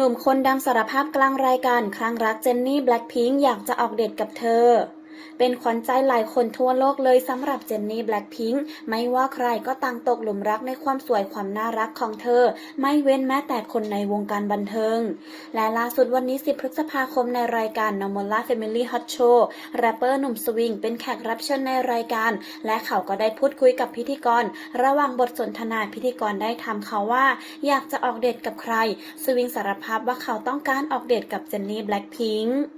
หนุ่มคนดังสารภาพกลางรายการครั้งรักเจนนี่แบล็คพิงค์อยากจะออกเดทกับเธอ เป็นขวัญใจหลายคนทั่วโลกเลยสำหรับเจนนี่แบล็คพิงค์ไม่ว่าใครก็ต่างตกหลุมรักในความสวยความน่ารักของเธอ ไม่เว้นแม้แต่คนในวงการบันเทิง และล่าสุดวันนี้ 10 พฤษภาคมในรายการ n o m o l a Family Hot Show แรปเปอร์หนุ่มสวิงเป็นแขกรับเชิญในรายการ และเขาก็ได้พูดคุยกับพิธีกร ระหว่างบทสนทนาพิธีกรได้ถามเขาว่า อยากจะออกเดทกับใคร สวิงสารภาพว่าเขาต้องการออกเดทกับเจนนี่แบล็คพิงค์